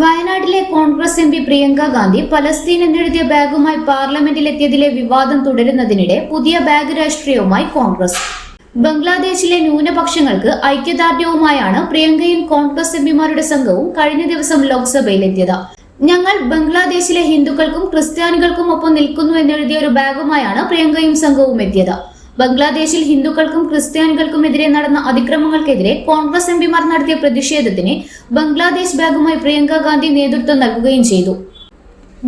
വയനാട്ടിലെ Congress M P Priyanka Gandhi Palestine എന്നെഴുതിയ ബാഗുമായി പാർലമെന്റിലെത്തിയതിലെ വിവാദം തുടരുന്നതിനിടെ പുതിയ ബാഗ് രാഷ്ട്രീയവുമായി കോൺഗ്രസ്. ബംഗ്ലാദേശിലെ ന്യൂനപക്ഷങ്ങൾക്ക് ഐക്യദാർഢ്യവുമായാണ് പ്രിയങ്കയും കോൺഗ്രസ് എംപിമാരുടെ സംഘവും കഴിഞ്ഞ ദിവസം ലോക്സഭയിലെത്തിയത്. ഞങ്ങൾ ബംഗ്ലാദേശിലെ ഹിന്ദുക്കൾക്കും ക്രിസ്ത്യാനികൾക്കും ഒപ്പം നിൽക്കുന്നു എന്നെഴുതിയ ഒരു ബാഗുമായാണ് പ്രിയങ്കയും സംഘവും എത്തിയത്. ബംഗ്ലാദേശിൽ ഹിന്ദുക്കൾക്കും ക്രിസ്ത്യാനികൾക്കുമെതിരെ നടന്ന അതിക്രമങ്ങൾക്കെതിരെ കോൺഗ്രസ് എംപിമാർ നടത്തിയ പ്രതിഷേധത്തിന് ബംഗ്ലാദേശ് ബാഗുമായി പ്രിയങ്ക ഗാന്ധി നേതൃത്വം നൽകുകയും ചെയ്തു.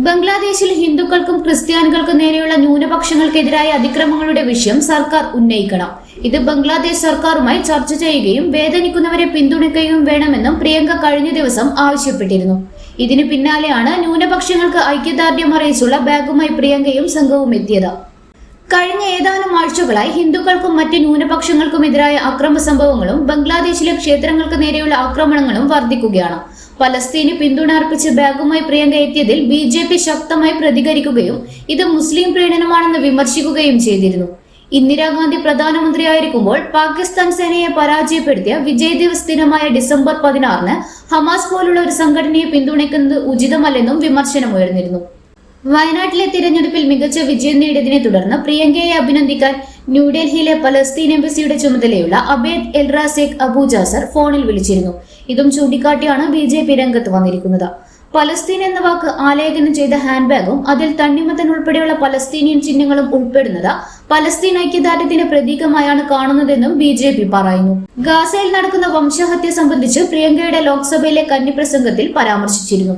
ബംഗ്ലാദേശിൽ ഹിന്ദുക്കൾക്കും ക്രിസ്ത്യാനികൾക്കും നേരെയുള്ള ന്യൂനപക്ഷങ്ങൾക്കെതിരായ അതിക്രമങ്ങളുടെ വിഷയം സർക്കാർ ഉന്നയിക്കണം. ഇത് ബംഗ്ലാദേശ് സർക്കാരുമായി ചർച്ച ചെയ്യുകയും വേദനിക്കുന്നവരെ പിന്തുണയ്ക്കുകയും വേണമെന്നും പ്രിയങ്ക കഴിഞ്ഞ ദിവസം ആവശ്യപ്പെട്ടിരുന്നു. ഇതിന് പിന്നാലെയാണ് ന്യൂനപക്ഷങ്ങൾക്ക് ഐക്യദാർഢ്യം അറിയിച്ചുള്ള ബാഗുമായി പ്രിയങ്കയും സംഘവും എത്തിയത് കഴിഞ്ഞ ഏതാനും ആഴ്ചകളായി ഹിന്ദുക്കൾക്കും മറ്റ് ന്യൂനപക്ഷങ്ങൾക്കും എതിരായ അക്രമ സംഭവങ്ങളും ബംഗ്ലാദേശിലെ ക്ഷേത്രങ്ങൾക്ക് നേരെയുള്ള ആക്രമണങ്ങളും വർദ്ധിക്കുകയാണ്. പലസ്തീന് പിന്തുണ അർപ്പിച്ച് ബാഗുമായി പ്രിയങ്ക എത്തിയതിൽ ബി ജെ പി ശക്തമായി പ്രതികരിക്കുകയും ഇത് മുസ്ലിം പ്രീണനമാണെന്ന് വിമർശിക്കുകയും ചെയ്തിരുന്നു. ഇന്ദിരാഗാന്ധി പ്രധാനമന്ത്രിയായിരിക്കുമ്പോൾ പാകിസ്ഥാൻ സേനയെ പരാജയപ്പെടുത്തിയ വിജയ് ദിവസ് ദിനമായ ഡിസംബർ പതിനാറിന് ഹമാസ് പോലുള്ള ഒരു സംഘടനയെ പിന്തുണയ്ക്കുന്നത് ഉചിതമല്ലെന്നും വിമർശനമുയർന്നിരുന്നു. വയനാട്ടിലെ തിരഞ്ഞെടുപ്പിൽ മികച്ച വിജയം നേടിയതിനെ തുടർന്ന് പ്രിയങ്കയെ അഭിനന്ദിക്കാൻ ന്യൂഡൽഹിയിലെ പലസ്തീൻ എംബസിയുടെ ചുമതലയുള്ള അബേദ് എൽറാസേഖ് അബൂജാസർ ഫോണിൽ വിളിച്ചിരുന്നു. ഇതും ചൂണ്ടിക്കാട്ടിയാണ് ബി ജെ പി രംഗത്ത് വന്നിരിക്കുന്നത്. പലസ്തീൻ എന്ന വാക്ക് ആലേഖനം ചെയ്ത ഹാൻഡ് ബാഗും അതിൽ തണ്ണിമത്തൻ ഉൾപ്പെടെയുള്ള പലസ്തീനിയൻ ചിഹ്നങ്ങളും ഉൾപ്പെടുന്നത് പലസ്തീൻ ഐക്യദാർഢ്യത്തിന്റെ പ്രതീകമായാണ് കാണുന്നതെന്നും ബി ജെ പി പറയുന്നു. ഗാസയിൽ നടക്കുന്ന വംശഹത്യ സംബന്ധിച്ച് പ്രിയങ്കയുടെ ലോക്സഭയിലെ കന്നിപ്രസംഗത്തിൽ പരാമർശിച്ചിരുന്നു.